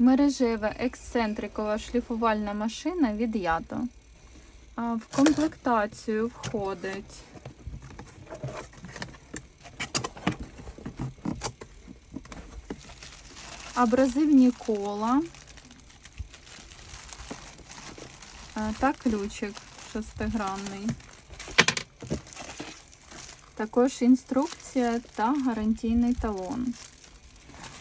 Мережева ексцентрикова шліфувальна машина від Ято. В комплектацію входить абразивні кола та ключик шестигранний. Також інструкція та гарантійний талон.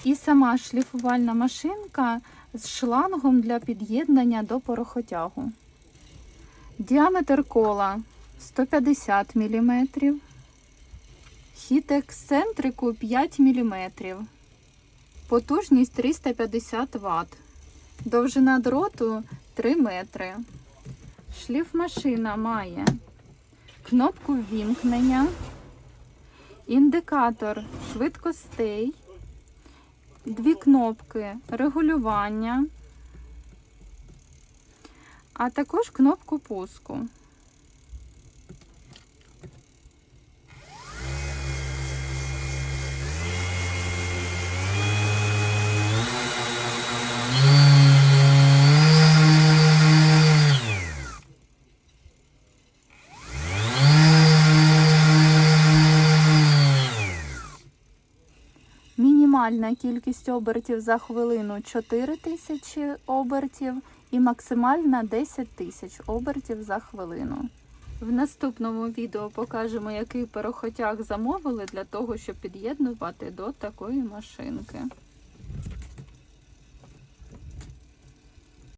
І сама шліфувальна машинка з шлангом для під'єднання до порохотягу. Діаметр кола 150 мм. Хід ексцентрику 5 мм. Потужність 350 Вт. Довжина дроту 3 метри. Шліфмашина має кнопку ввімкнення, індикатор швидкостей, дві кнопки регулювання, а також кнопку пуску. Мінімальна кількість обертів за хвилину 4 тисячі обертів і максимальна 10 тисяч обертів за хвилину. В наступному відео покажемо, який перехотяг замовили для того, щоб під'єднувати до такої машинки.